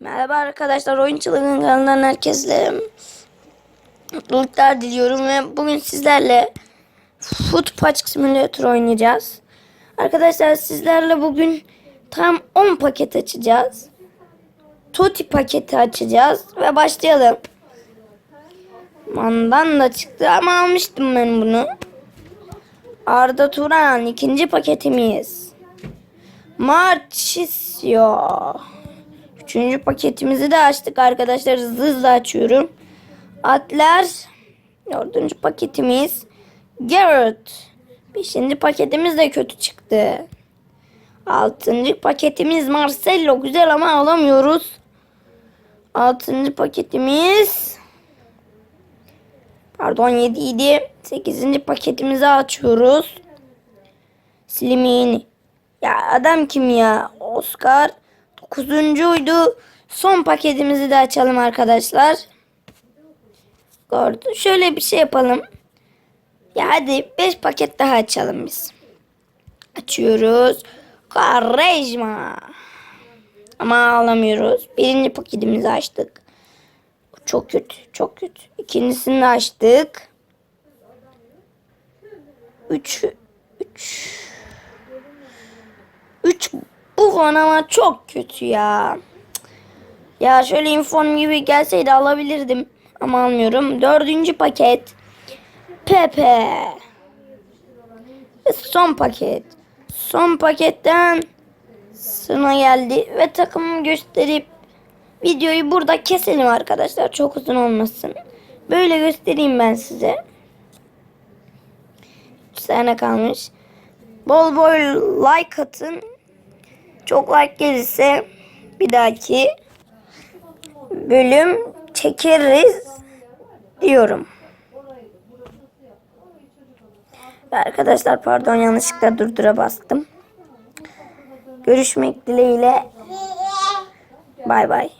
Merhaba arkadaşlar, Oyun Çılgın kanalından herkese mutluluklar diliyorum ve bugün sizlerle Foot Patch Simulator oynayacağız. Arkadaşlar sizlerle bugün tam 10 paket açacağız. Toti paketi açacağız ve başlayalım. Mandan da çıktı ama almıştım ben bunu. Arda Turan ikinci paketimiz. Marchisio. Üçüncü paketimizi de açtık arkadaşlar. Hızlı hızlı açıyorum. Atler. Dördüncü paketimiz. Garrett. Beşinci paketimiz de kötü çıktı. Altıncı paketimiz Marcelo. Güzel ama alamıyoruz. Altıncı paketimiz. Pardon 7 idi. Sekizinci paketimizi açıyoruz. Slimini. Ya adam kim ya? Oscar. Dokuzuncuydu. Son paketimizi de açalım arkadaşlar. Gördü. Şöyle bir şey yapalım. Ya hadi 5 paket daha açalım biz. Açıyoruz. Karejma. Ama alamıyoruz. Birinci paketimizi açtık. Çok kötü. Çok kötü. İkincisini açtık. Üç. Üç. Üç bu var ama çok kötü ya. Ya şöyle inform gibi gelseydi alabilirdim. Ama almıyorum. Dördüncü paket. Pepe. Ve son paket. Son paketten sona geldi. Ve takımı gösterip videoyu burada keselim arkadaşlar. Çok uzun olmasın. Böyle göstereyim ben size. 3 tane kalmış. Bol bol like atın. Çok like gelirse bir dahaki bölüm çekeriz diyorum. Arkadaşlar pardon yanlışlıkla durdura bastım. Görüşmek dileğiyle. Bay bay.